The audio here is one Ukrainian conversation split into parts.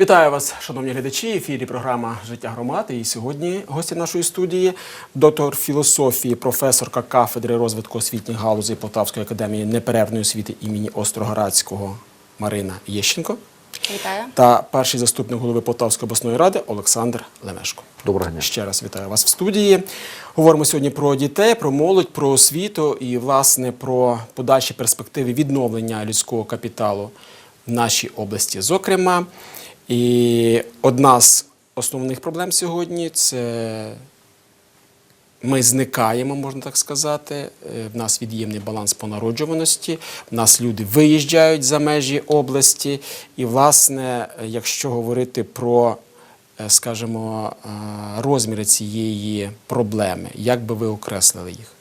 Вітаю вас, шановні глядачі. В ефірі програма Життя громади. І сьогодні гості нашої студії, доктор філософії, професорка кафедри розвитку освітніх галузей Полтавської академії неперервної освіти імені Остроградського Марина Єщенко Вітаю. та перший заступник голови Полтавської обласної ради Олександр Лемешко. Доброго дня. Ще раз вітаю вас в студії. Говоримо сьогодні про дітей, про молодь, про освіту і, власне, про подальші перспективи відновлення людського капіталу в нашій області. Зокрема, і одна з основних проблем сьогодні це ми зникаємо, можна так сказати. Е, В нас від'ємний баланс по народжуваності. В нас люди виїжджають за межі області. І, власне, якщо говорити про, е, скажімо, е, розміри цієї проблеми, як би ви окреслили їх?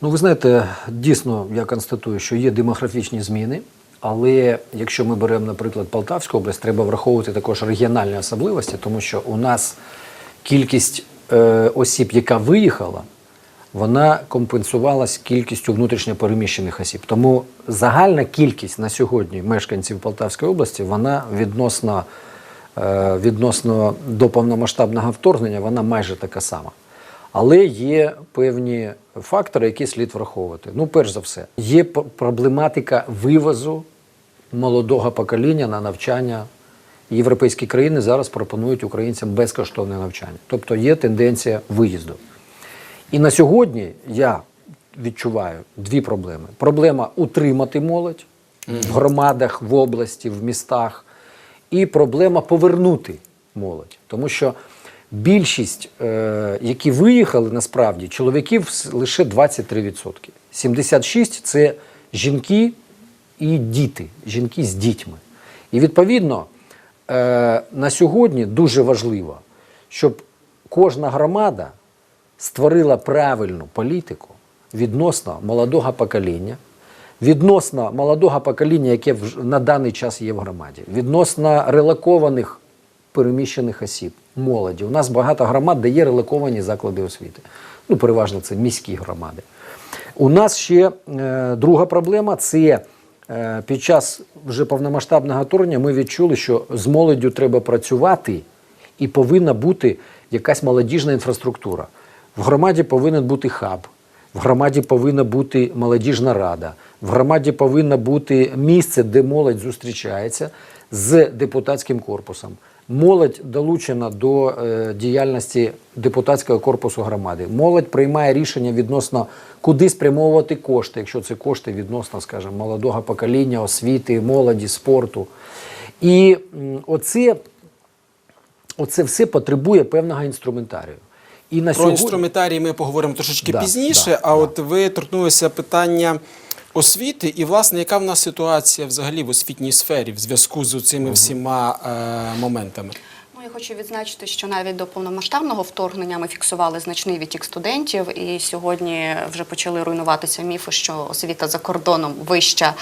Ну, ви знаєте, дійсно, я констатую, що є демографічні зміни, але якщо ми беремо, наприклад, Полтавську область, треба враховувати також регіональні особливості, тому що у нас кількість е, осіб, яка виїхала, вона компенсувалась кількістю внутрішньопереміщених осіб. Тому загальна кількість на сьогодні мешканців Полтавської області, вона відносно, е, відносно до повномасштабного вторгнення, вона майже така сама. Але є певні фактори, які слід враховувати. Ну, перш за все, є проблематика вивозу молодого покоління на навчання. Європейські країни зараз пропонують українцям безкоштовне навчання. Тобто є тенденція виїзду. І на сьогодні я відчуваю дві проблеми: проблема утримати молодь в громадах, в області, в містах, і проблема повернути молодь. Тому що більшість, е, які виїхали, насправді, чоловіків лише 23%. 76% це жінки і діти, жінки з дітьми. І відповідно е, на сьогодні дуже важливо, щоб кожна громада створила правильну політику відносно молодого покоління, відносно молодого покоління, яке на даний час є в громаді, відносно релокованих переміщених осіб, молоді. У нас багато громад, де є релоковані заклади освіти. Ну, переважно це міські громади. У нас ще е, друга проблема це е, під час вже повномасштабного вторгнення ми відчули, що з молоддю треба працювати і повинна бути якась молодіжна інфраструктура. В громаді повинен бути хаб, в громаді повинна бути молодіжна рада, в громаді повинно бути місце, де молодь зустрічається з депутатським корпусом. Молодь долучена до е, діяльності депутатського корпусу громади. Молодь приймає рішення відносно куди спрямовувати кошти, якщо це кошти відносно, скажімо, молодого покоління, освіти, молоді, спорту. І оце, оце все потребує певного інструментарію. І на Про сьогодні... інструментарій ми поговоримо трошечки Да, пізніше. да, а от ви торкнулися питання освіти, і власне, яка в нас ситуація взагалі в освітній сфері в зв'язку з цими всіма е, моментами? Хочу відзначити, що навіть до повномасштабного вторгнення ми фіксували значний відтік студентів, і сьогодні вже почали руйнуватися міфи, що освіта за кордоном вища,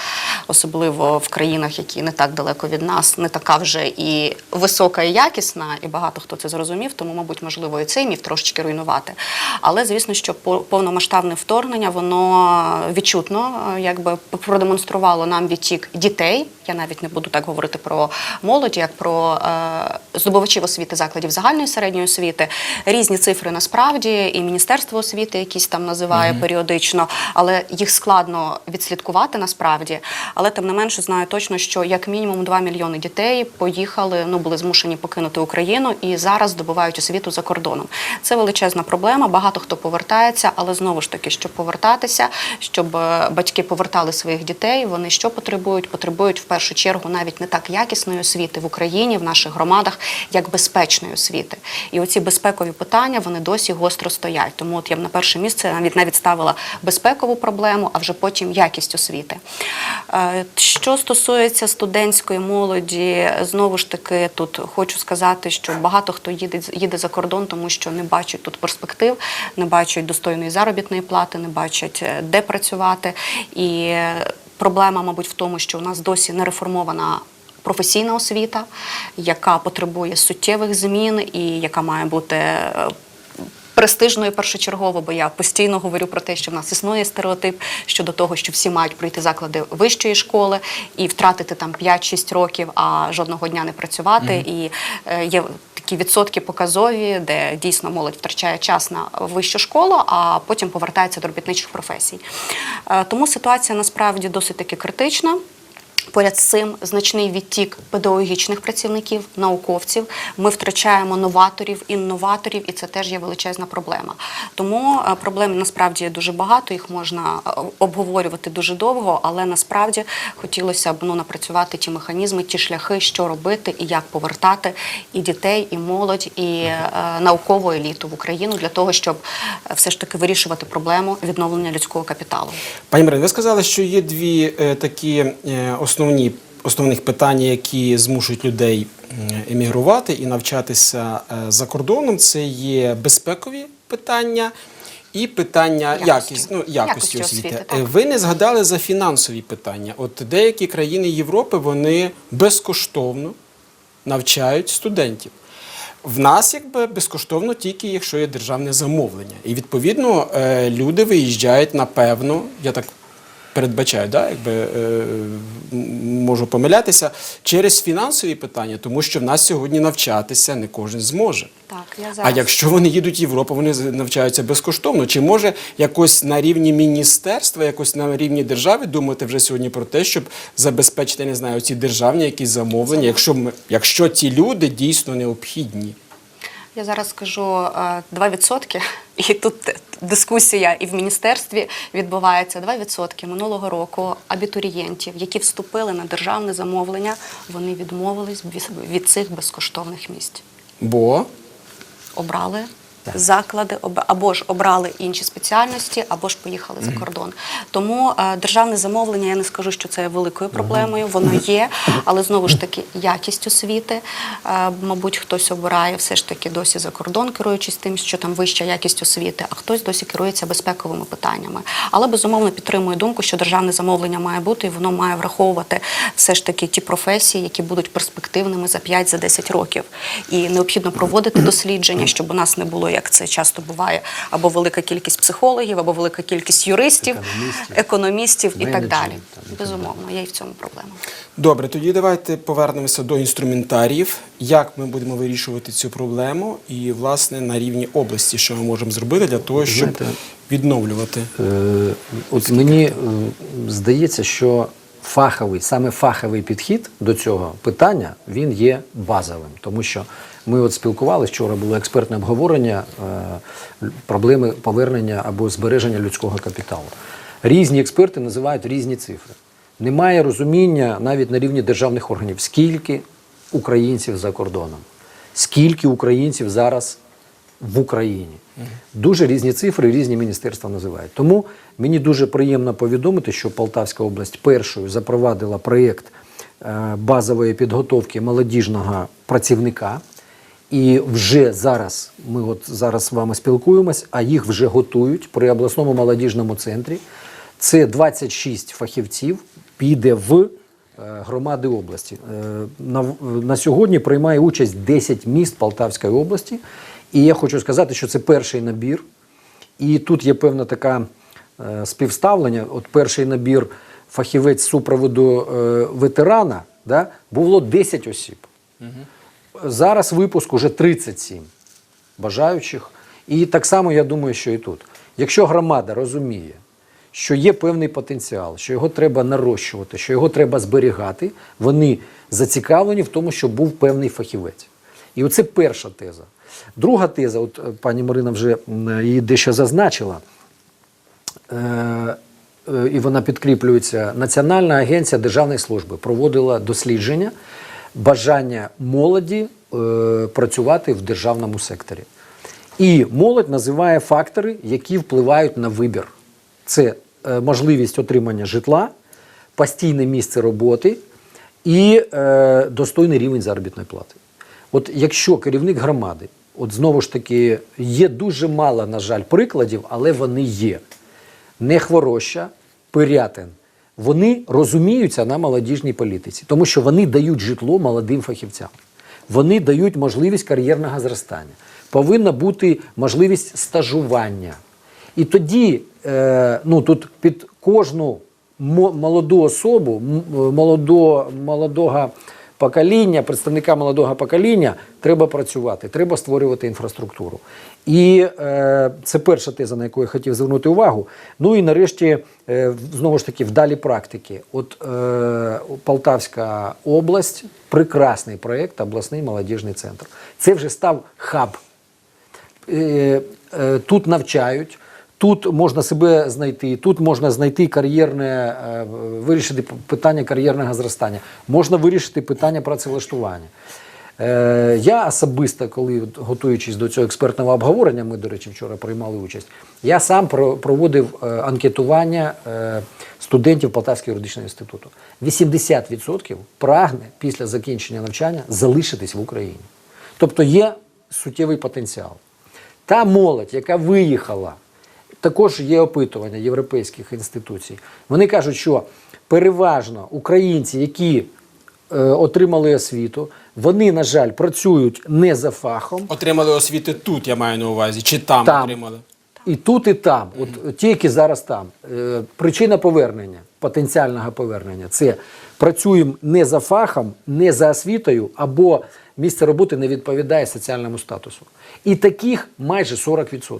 особливо в країнах, які не так далеко від нас, не така вже і висока і якісна, і багато хто це зрозумів, тому, мабуть, можливо, і цей міф трошечки руйнувати. Але звісно, що по- повномасштабне вторгнення воно відчутно якби продемонструвало нам відтік дітей. Я навіть не буду так говорити про молодь, як про е, здобувачів освіти закладів загальної середньої освіти. Різні цифри насправді, і Міністерство освіти якісь там називає періодично, але їх складно відслідкувати насправді. Але тим не менше знаю точно, що як мінімум 2 мільйони дітей поїхали, ну були змушені покинути Україну і зараз здобувають освіту за кордоном. Це величезна проблема. Багато хто повертається, але знову ж таки, щоб повертатися, щоб е, батьки повертали своїх дітей. Вони що потребують? Потребують в першу чергу навіть не так якісної освіти в Україні, в наших громадах, як безпечної освіти. І оці безпекові питання вони досі гостро стоять. Тому от я б на перше місце навіть навіть ставила безпекову проблему, а вже потім якість освіти. Е, Що стосується студентської молоді, знову ж таки тут хочу сказати, що багато хто їде їде за кордон, тому що не бачать тут перспектив, не бачать достойної заробітної плати, не бачать е, де працювати. І е, проблема, мабуть, в тому, що у нас досі не реформована. Професійна освіта, яка потребує суттєвих змін і яка має бути е, престижно і першочергово, бо я постійно говорю про те, що в нас існує стереотип щодо того, що всі мають пройти заклади вищої школи і втратити там 5-6 років, а жодного дня не працювати. І е, є такі відсотки показові, де дійсно молодь втрачає час на вищу школу, а потім повертається до робітничих професій. Е, Тому ситуація насправді досить таки критична. Поряд з цим значний відтік педагогічних працівників, науковців. Ми втрачаємо новаторів, інноваторів, і це теж є величезна проблема. Тому е, проблем насправді дуже багато, їх можна е, обговорювати дуже довго, але насправді хотілося б ну, напрацювати ті механізми, ті шляхи, що робити і як повертати і дітей, і молодь, і е, наукову еліту в Україну для того, щоб е, все ж таки вирішувати проблему відновлення людського капіталу. Пані Марин, ви сказали, що є дві е, такі е, основні основних питання, які змушують людей емігрувати і навчатися е, за кордоном. Це є безпекові питання. І питання Якості. якість, ну, якості, Якості освіти. освіти, Е, так. Ви не згадали за фінансові питання. От деякі країни Європи вони безкоштовно навчають студентів. В нас якби безкоштовно тільки якщо є державне замовлення. І відповідно е, люди виїжджають напевно, я так передбачаю, да, якби е, можу помилятися, через фінансові питання, тому що в нас сьогодні навчатися не кожен зможе. Так, я А якщо вони їдуть в Європу, вони навчаються безкоштовно. Чи може якось на рівні міністерства, якось на рівні держави думати вже сьогодні про те, щоб забезпечити, не знаю, ці державні якісь замовлення, якщо ми, якщо ті люди дійсно необхідні? Я зараз скажу е, 2%, і тут дискусія і в міністерстві відбувається. 2% минулого року абітурієнтів, які вступили на державне замовлення, вони відмовились від- від цих безкоштовних місць. Бо? Обрали заклади, або ж обрали інші спеціальності, або ж поїхали за кордон. Тому е, державне замовлення, я не скажу, що це є великою проблемою, воно є, але знову ж таки якість освіти. Е, мабуть, хтось обирає все ж таки досі за кордон, керуючись тим, що там вища якість освіти, а хтось досі керується безпековими питаннями. Але безумовно підтримує думку, що державне замовлення має бути, і воно має враховувати все ж таки ті професії, які будуть перспективними за 5-10 років. І необхідно проводити дослідження, щоб у нас не було, як це часто буває, або велика кількість психологів, або велика кількість юристів, Економістів, економістів, і так далі. там, Безумовно, є і в цьому проблема. добре, тоді давайте повернемося до інструментаріїв, як ми будемо вирішувати цю проблему, і власне на рівні області, що ми можемо зробити для того, щоб Знаєте, відновлювати. Е, От мені е, здається, що фаховий, саме фаховий підхід до цього питання він є базовим, тому що ми от спілкувалися, вчора було експертне обговорення е, проблеми повернення або збереження людського капіталу. Різні експерти називають різні цифри. Немає розуміння навіть на рівні державних органів, скільки українців за кордоном, скільки українців зараз в Україні. Дуже різні цифри, різні міністерства називають. Тому мені дуже приємно повідомити, що Полтавська область першою запровадила проєкт е, базової підготовки молодіжного працівника. І вже зараз ми от зараз з вами спілкуємось, а їх вже готують при обласному молодіжному центрі. Це 26 фахівців піде в е, громади області. Е, На, на сьогодні приймає участь 10 міст Полтавської області. І я хочу сказати, що це перший набір. І тут є певна така е, співставлення. От перший набір фахівець супроводу ветерана да, було 10 осіб. Зараз випуск уже 37 бажаючих. І так само я думаю, що і тут. Якщо громада розуміє, що є певний потенціал, що його треба нарощувати, що його треба зберігати, вони зацікавлені в тому, щоб був певний фахівець. І оце перша теза. Друга теза, от е, пані Марина вже її дещо зазначила. Е, е, і вона підкріплюється. Національна агенція Державної служби проводила дослідження бажання молоді е, працювати в державному секторі. І молодь називає фактори, які впливають на вибір. Це е, можливість отримання житла, постійне місце роботи і е, достойний рівень заробітної плати. От якщо керівник громади, от знову ж таки, є дуже мало, на жаль, прикладів, але вони є. Не хвороща, пирятин. Вони розуміються на молодіжній політиці, тому що вони дають житло молодим фахівцям. Вони дають можливість кар'єрного зростання. повинна бути можливість стажування. І тоді е, ну, тут під кожну молоду особу, молодо, молодого покоління, представника молодого покоління, треба працювати, треба створювати інфраструктуру. І е, це перша теза, на яку я хотів звернути увагу. Ну і нарешті, е, знову ж таки, вдалі практики. От е, Полтавська область, прекрасний проєкт, обласний молодіжний центр. Це вже став хаб е, е, тут навчають, тут можна себе знайти, тут можна знайти кар'єрне, е, вирішити питання кар'єрного зростання, можна вирішити питання працевлаштування. Е, Я особисто, коли готуючись до цього експертного обговорення, ми, до речі, вчора приймали участь, я сам проводив е, анкетування е, студентів Полтавського юридичного інституту. 80% прагне після закінчення навчання залишитись в Україні. Тобто є суттєвий потенціал. Та молодь, яка виїхала, також є опитування європейських інституцій. Вони кажуть, що переважно українці, які отримали освіту, вони, на жаль, працюють не за фахом. Отримали освіти тут, я маю на увазі, чи там, Там. отримали. І тут, і там, от ті, які зараз там. Е, Причина повернення, потенціального повернення це працюємо не за фахом, не за освітою, або місце роботи не відповідає соціальному статусу. І таких майже 40%.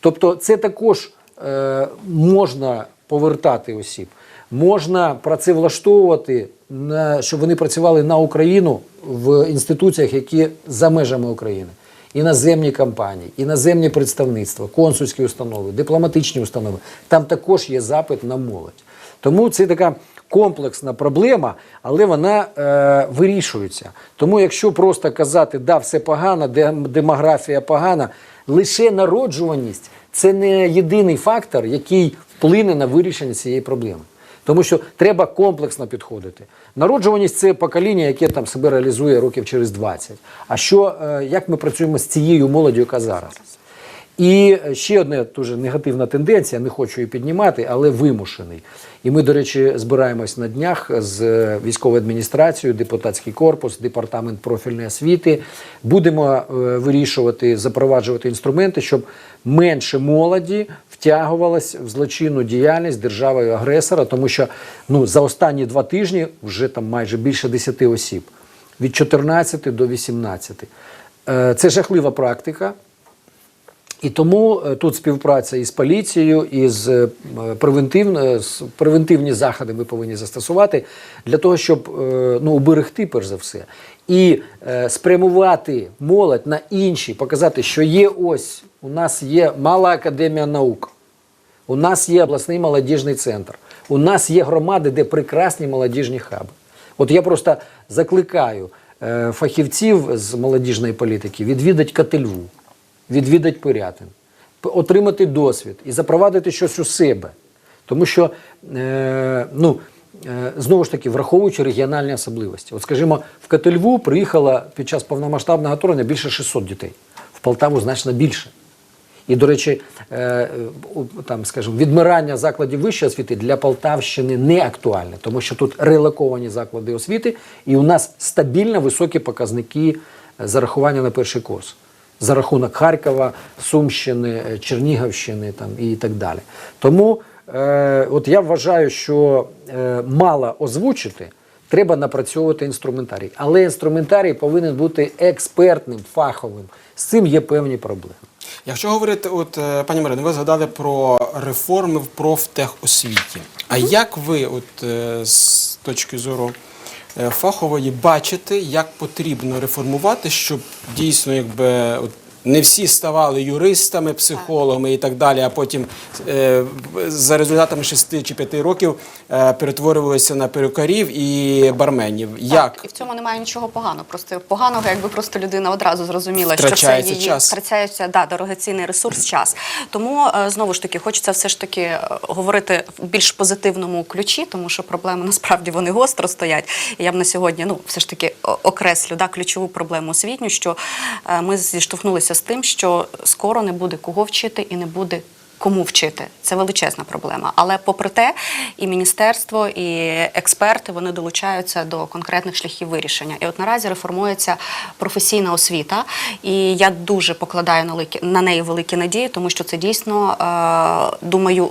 Тобто, це також е, можна повертати осіб, можна працевлаштовувати, щоб вони працювали на Україну в інституціях, які за межами України. Іноземні компанії, іноземні представництва, консульські установи, дипломатичні установи. Там також є запит на молодь. Тому це така комплексна проблема, але вона е, вирішується. Тому, якщо просто казати, да, все погано, де- демографія погана, лише народжуваність це не єдиний фактор, який вплине на вирішення цієї проблеми. Тому що треба комплексно підходити. Народжуваність це покоління, яке там себе реалізує років через 20. А що, е, як ми працюємо з цією молоддю, яка зараз? І ще одна дуже негативна тенденція, не хочу її піднімати, але вимушений. І ми, до речі, збираємось на днях з е, військовою адміністрацією, депутатський корпус, департамент профільної освіти. Будемо е, вирішувати, запроваджувати інструменти, щоб менше молоді втягувалась в злочинну діяльність державою агресора, тому що ну, за останні два тижні вже там майже більше 10 осіб від 14 до 18. Е, Це жахлива практика. І тому е, тут співпраця із поліцією, і з е, превентивно, превентивні заходи ми повинні застосувати для того, щоб ну, уберегти перш за все, і спрямувати молодь на інші, показати, що є ось у нас є мала академія наук, у нас є обласний молодіжний центр, у нас є громади, де прекрасні молодіжні хаби. От я просто закликаю е, фахівців з молодіжної політики відвідати Котельву, відвідати Пирятин, отримати досвід і запровадити щось у себе. Тому що, е, ну, е, знову ж таки, враховуючи регіональні особливості. От, скажімо, в Котельву приїхало під час повномасштабного вторгнення більше 600 дітей, в Полтаву значно більше. І, до речі, е, там, скажімо, відмирання закладів вищої освіти для Полтавщини не актуальне, тому що тут релоковані заклади освіти, і у нас стабільно високі показники е, зарахування на перший курс. За рахунок Харкова, Сумщини, е, Чернігівщини там, і так далі. Тому е, от я вважаю, що е, мало озвучити, треба напрацьовувати інструментарій. Але інструментарій повинен бути експертним, фаховим. З цим є певні проблеми. Якщо говорити, от е, пані Марино, ви згадали про реформи в профтехосвіті. А як ви, от е, з точки зору е, фахової, бачите, як потрібно реформувати, щоб дійсно, якби от, не всі ставали юристами, психологами і так далі, а потім е, за результатами 6 чи 5 років е, перетворювалися на перукарів і барменів. Як? Так, і в цьому немає нічого поганого. Просто поганого, якби просто людина одразу зрозуміла, що це її час. втрачається да, дорогоцінний ресурс, час. Тому е, знову ж таки хочеться все ж таки е, говорити в більш позитивному ключі, тому що проблеми насправді вони гостро стоять. І я б на сьогодні ну все ж таки о- окреслю да, ключову проблему освітню, що е, ми зіштовхнулися з тим, що скоро не буде кого вчити і не буде Кому вчити це величезна проблема. Але попри те, і міністерство, і експерти вони долучаються до конкретних шляхів вирішення. І от наразі реформується професійна освіта, і я дуже покладаю на на неї великі надії, тому що це дійсно е, думаю.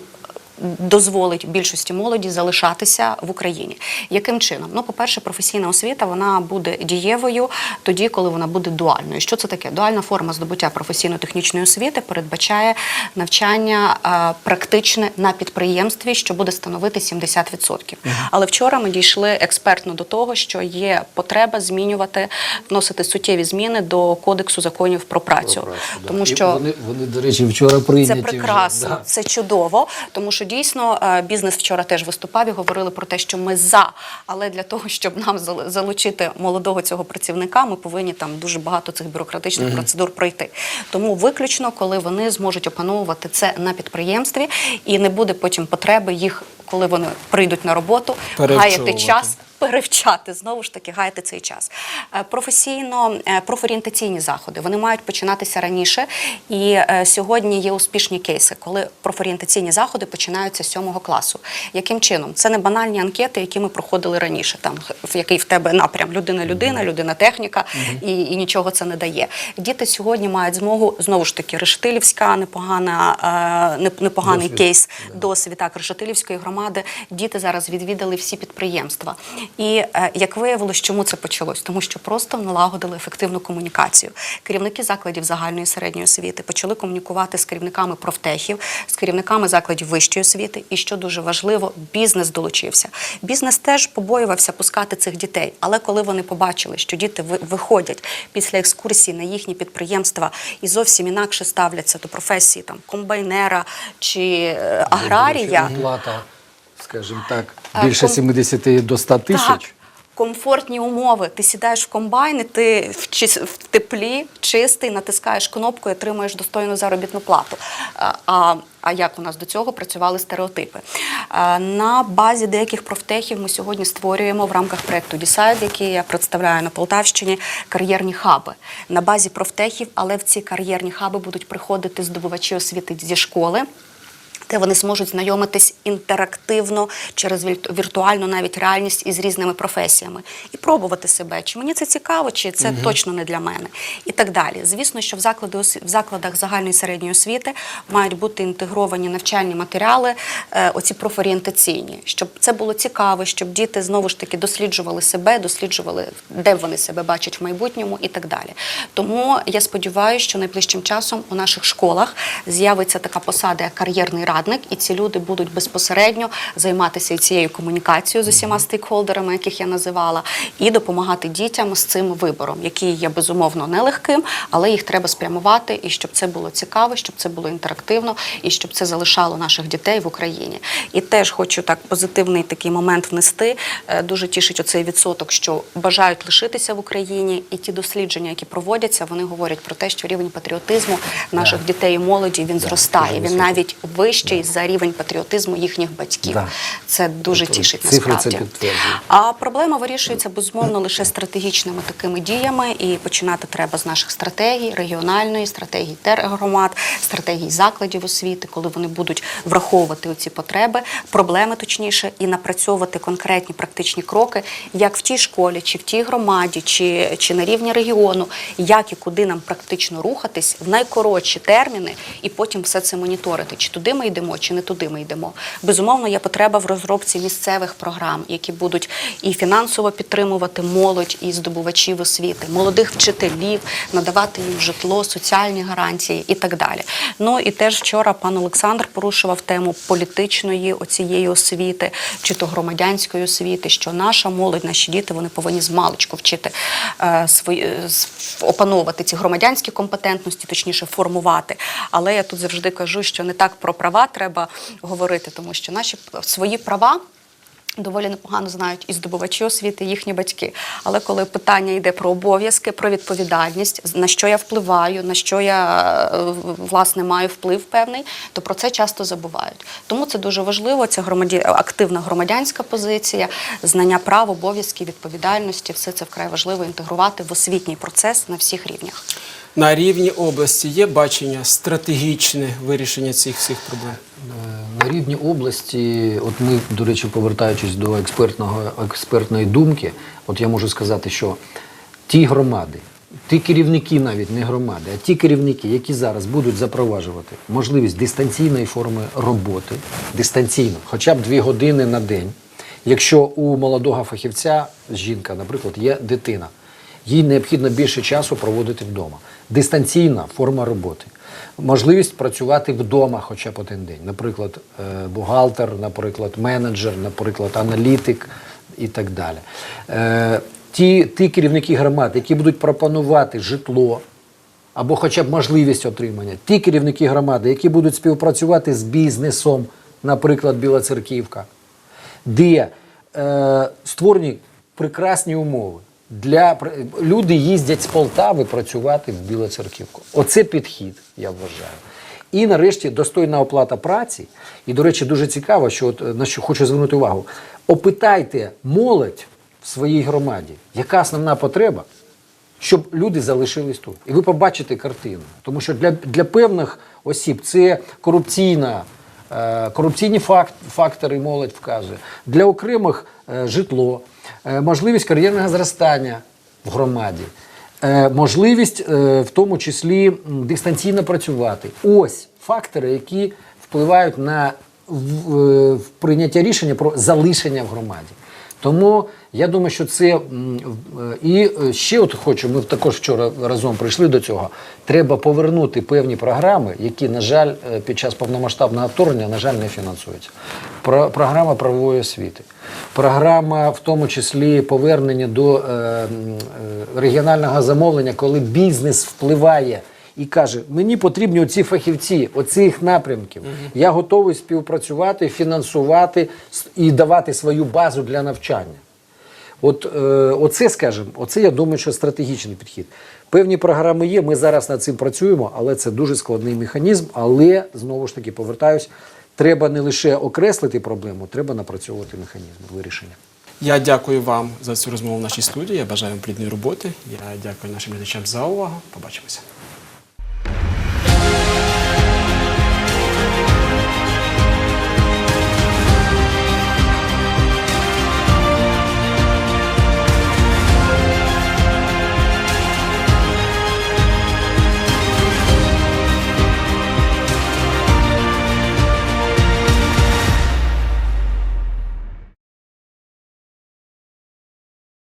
Дозволить більшості молоді залишатися в Україні. Яким чином? Ну, по-перше, професійна освіта вона буде дієвою тоді, коли вона буде дуальною. Що це таке? Дуальна форма здобуття професійно-технічної освіти передбачає навчання практичне на підприємстві, що буде становити 70%. Але вчора ми дійшли експертно до того, що є потреба змінювати, вносити суттєві зміни до кодексу законів про працю, тому І що вони, вони, до речі, вчора прийняті. це прекрасно, Вже, да. це чудово, тому що дійсно е, бізнес вчора теж виступав і говорили про те, що ми за. Але для того, щоб нам залучити молодого цього працівника, ми повинні там дуже багато цих бюрократичних процедур пройти. Тому виключно, коли вони зможуть опановувати це на підприємстві, і не буде потім потреби їх, коли вони прийдуть на роботу, гаяти час перевчати знову ж таки гаяти цей час. Е, Професійно е, профорієнтаційні заходи вони мають починатися раніше. І е, сьогодні є успішні кейси, коли профорієнтаційні заходи починаються з сьомого класу. Яким чином? Це не банальні анкети, які ми проходили раніше. Там в який в тебе напрям людина, людина, людина, техніка, і, і нічого це не дає. Діти сьогодні мають змогу знову ж таки Решетилівська, непогана, непоганий Досвід. кейс досвід так Решетилівської громади. Діти зараз відвідали всі підприємства. І е, як виявилось, чому це почалось? Тому що просто налагодили ефективну комунікацію. Керівники закладів загальної середньої освіти почали комунікувати з керівниками профтехів, з керівниками закладів вищої освіти. І що дуже важливо, бізнес долучився. Бізнес теж побоювався пускати цих дітей. Але коли вони побачили, що діти ви- виходять після екскурсії на їхні підприємства і зовсім інакше ставляться до професії там комбайнера чи е, аграрія. Скажімо так, більше ком- 70 до 100 тисяч. Так, комфортні умови. Ти сідаєш в комбайн, ти в, теплі, чистий, натискаєш кнопку і отримуєш достойну заробітну плату. А, А, а як у нас до цього працювали стереотипи? А, На базі деяких профтехів ми сьогодні створюємо в рамках проєкту Дісайд, який я представляю на Полтавщині, кар'єрні хаби. На базі профтехів, але в ці кар'єрні хаби будуть приходити здобувачі освіти зі школи де вони зможуть знайомитись інтерактивно через віртуальну навіть реальність із різними професіями. І пробувати себе, чи мені це цікаво, чи це точно не для мене, і так далі. Звісно, що в заклади в закладах загальної середньої освіти мають бути інтегровані навчальні матеріали, е, оці профорієнтаційні, щоб це було цікаво, щоб діти знову ж таки досліджували себе, досліджували, де вони себе бачать в майбутньому і так далі. Тому я сподіваюся, що найближчим часом у наших школах з'явиться така посада, як кар'єрний радник, і ці люди будуть безпосередньо займатися цією комунікацією з усіма стейкхолдерами, яких я називала, і допомагати дітям з цим вибором, який є безумовно нелегким, але їх треба спрямувати, і щоб це було цікаво, щоб це було інтерактивно, і щоб це залишало наших дітей в Україні. І теж хочу так позитивний такий момент внести. Е, Дуже тішить оцей відсоток, що бажають лишитися в Україні, і ті дослідження, які проводяться, вони говорять про те, що рівень патріотизму наших дітей і молоді він зростає. Він навіть вищий за рівень патріотизму їхніх батьків. Да. Це дуже Тобто тішить цифри це насправді. підтверджують. А проблема вирішується безумовно лише стратегічними такими діями, і починати треба з наших стратегій, регіональної стратегії тергромад, стратегій закладів освіти, коли вони будуть враховувати ці потреби, проблеми точніше, і напрацьовувати конкретні практичні кроки, як в тій школі, чи в тій громаді, чи, чи на рівні регіону, як і куди нам практично рухатись в найкоротші терміни, і потім все це моніторити, чи туди ми йдемо, чи не туди ми йдемо. Безумовно, є потреба в розробці місцевих програм, які будуть і фінансово підтримувати молодь і здобувачів освіти, молодих вчителів, надавати їм житло, соціальні гарантії і так далі. Ну і теж вчора пан Олександр порушував тему політичної оцієї освіти, чи то громадянської освіти, що наша молодь, наші діти, вони повинні з маличку вчити е, свої е, опановувати ці громадянські компетентності, точніше формувати. Але я тут завжди кажу, що не так про права треба говорити, тому що наші свої права. Доволі непогано знають і здобувачі освіти, і їхні батьки. Але коли питання йде про обов'язки, про відповідальність, на що я впливаю, на що я е, власне маю вплив певний, то про це часто забувають. Тому це дуже важливо. Це громаді... активна громадянська позиція, знання прав, обов'язків, відповідальності. Все це вкрай важливо інтегрувати в освітній процес на всіх рівнях. На рівні області є бачення стратегічне вирішення цих всіх проблем. На рівні області, от ми, до речі, повертаючись до експертного, експертної думки, от я можу сказати, що ті громади, ті керівники навіть не громади, а ті керівники, які зараз будуть запроваджувати можливість дистанційної форми роботи, дистанційно, хоча б дві години на день, якщо у молодого фахівця, жінка, наприклад, є дитина, їй необхідно більше часу проводити вдома. Дистанційна форма роботи. Можливість працювати вдома хоча б один день. Наприклад, е, бухгалтер, наприклад, менеджер, наприклад, аналітик і так далі. Е, Ті, ті керівники громад, які будуть пропонувати житло або хоча б можливість отримання, ті керівники громади, які будуть співпрацювати з бізнесом, наприклад, Білоцерківка, де е, створені прекрасні умови. Для люди їздять з Полтави працювати в Білоцерківку. Оце підхід, я вважаю. І нарешті достойна оплата праці. І, до речі, дуже цікаво, що от, е, на що хочу звернути увагу. Опитайте молодь в своїй громаді, яка основна потреба, щоб люди залишились тут. І ви побачите картину. Тому що для, для певних осіб це корупційна, е, корупційні факт, фактори молодь вказує. Для окремих е, житло, можливість кар'єрного зростання в громаді, е, можливість е, в тому числі дистанційно працювати. Ось фактори, які впливають на е, прийняття рішення про залишення в громаді. Тому я думаю, що це е, і е, ще от хочу. Ми також вчора разом прийшли до цього. Треба повернути певні програми, які, на жаль, е, під час повномасштабного вторгнення, на жаль, не фінансуються. Про, програма правової освіти, програма, в тому числі повернення до е, е, регіонального замовлення, коли бізнес впливає. І каже, мені потрібні оці фахівці, оцих напрямків. Я готовий співпрацювати, фінансувати і давати свою базу для навчання. От е, оце, скажімо, оце я думаю, що стратегічний підхід. Певні програми є, ми зараз над цим працюємо, але це дуже складний механізм. Але знову ж таки повертаюсь, треба не лише окреслити проблему, треба напрацьовувати механізм вирішення. Я дякую вам за цю розмову в нашій студії. Я бажаю вам плідної роботи. Я дякую нашим глядачам за увагу. Побачимося.